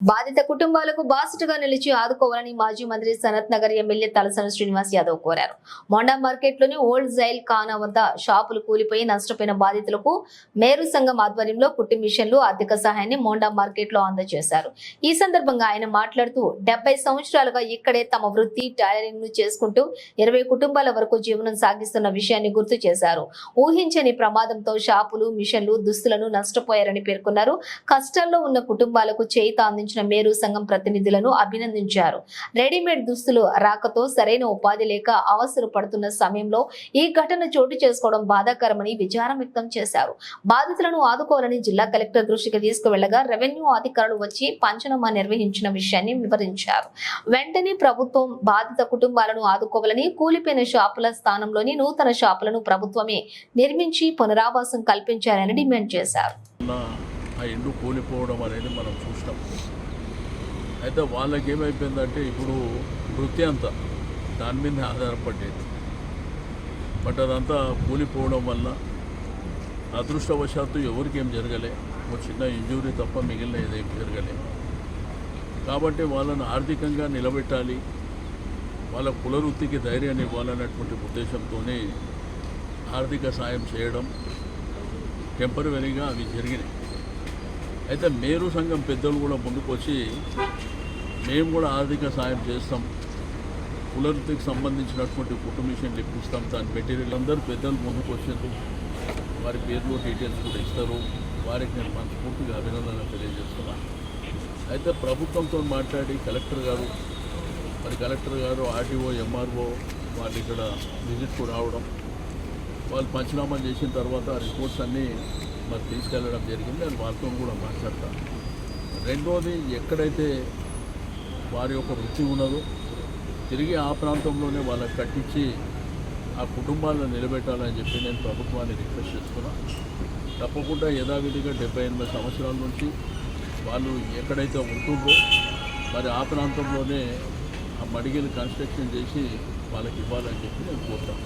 బాధిత కుటుంబాలకు బాసటగా నిలిచి ఆదుకోవాలని మాజీ మంత్రి సనత్ నగర్ ఎమ్మెల్యే తలసన శ్రీనివాస్ యాదవ్ కోరారు. మొండా మార్కెట్లోని ఓల్డ్ జైల్ ఖానా వద్ద షాపులు కూలిపోయి నష్టపోయిన బాధితులకు మేరు సంఘం ఆధ్వర్యంలో కుట్టి మిషన్లు ఆర్థిక సహాయాన్ని మోండా మార్కెట్లో అందజేశారు. ఈ సందర్భంగా ఆయన మాట్లాడుతూ డెబ్బై సంవత్సరాలుగా ఇక్కడే తమ వృత్తి టైలరింగ్ను చేసుకుంటూ ఇరవై కుటుంబాల వరకు జీవనం సాగిస్తున్న విషయాన్ని గుర్తు చేశారు. ఊహించని ప్రమాదంతో షాపులు మిషన్లు దుస్తులను నష్టపోయారని పేర్కొన్నారు. కష్టాల్లో ఉన్న కుటుంబాలకు చేయిత అందించిన మేరు సంఘం ప్రతినిధులను అభినందించారు. రెడీమేడ్ దుస్తులు రాకతో సరైన ఉపాధి లేక అవసరం పడుతున్న సమయంలో ఈ ఘటన చోటు చేసుకోవడం బాధాకరమని విచారం వ్యక్తం చేశారు. బాధితులను ఆదుకోవాలని జిల్లా కలెక్టర్ దృష్టికి తీసుకువెళ్ళగా రెవెన్యూ అధికారులు వచ్చి పంచనామా నిర్వహించిన విషయాన్ని వివరించారు. వెంటనే ప్రభుత్వం బాధిత కుటుంబాలను ఆదుకోవాలని కూలిపోయిన షాపుల స్థానంలోని నూతన షాపులను ప్రభుత్వమే నిర్మించి పునరావాసం కల్పించాలని డిమాండ్ చేశారు. ఆ ఇల్లు కూలిపోవడం అనేది మనం చూసినాం. అయితే వాళ్ళకి ఏమైపోయిందంటే ఇప్పుడు వృత్తి అంతా దాని మీద ఆధారపడేది బట్ అదంతా కూలిపోవడం వల్ల అదృష్టవశాత్తు ఎవరికి ఏం జరగలే. ఒక చిన్న ఇంజూరీ తప్ప మిగిలిన ఏదేం జరగలే. కాబట్టి వాళ్ళను ఆర్థికంగా నిలబెట్టాలి. వాళ్ళ కులవృత్తికి ధైర్యాన్ని ఇవ్వాలన్నటువంటి ఉద్దేశంతోనే ఆర్థిక సాయం చేయడం టెంపరీగా అవి జరిగినాయి. అయితే మేరు సంఘం పెద్దలు కూడా ముందుకొచ్చి మేము కూడా ఆర్థిక సాయం చేస్తాం. కులవృత్తికి సంబంధించినటువంటి కుటుంబిషన్లు ఇప్పిస్తాం. దాని మెటీరియల్ అందరూ పెద్దలు ముందుకు వచ్చేందుకు వారి పేర్లు డీటెయిల్స్ కూడా ఇస్తారు. వారికి నేను మనస్ఫూర్తిగా అభినందనలు తెలియజేస్తున్నాను అయితే ప్రభుత్వంతో మాట్లాడి కలెక్టర్ గారు మరి కలెక్టర్ గారు ఆర్టీఓ ఎంఆర్ఓ వాళ్ళు ఇక్కడ విజిట్కు రావడం వాళ్ళు పంచనామా చేసిన తర్వాత రిపోర్ట్స్ అన్నీ మరి తీసుకెళ్ళడం జరిగింది. నేను వాళ్ళతో కూడా మాట్లాడతాను. రెండోది ఎక్కడైతే వారి యొక్క వృత్తి ఉన్నదో తిరిగి ఆ ప్రాంతంలోనే వాళ్ళకి కట్టించి ఆ కుటుంబాలను నిలబెట్టాలని చెప్పి నేను ప్రభుత్వాన్ని రిక్వెస్ట్ చేస్తున్నాను తప్పకుండా యథావిధిగా డెబ్బై ఎనిమిది సంవత్సరాల నుంచి వాళ్ళు ఎక్కడైతే ఉంటుందో మరి ఆ ప్రాంతంలోనే ఆ మడిగిని కన్స్ట్రక్షన్ చేసి వాళ్ళకి ఇవ్వాలని చెప్పి నేను కోరుతాను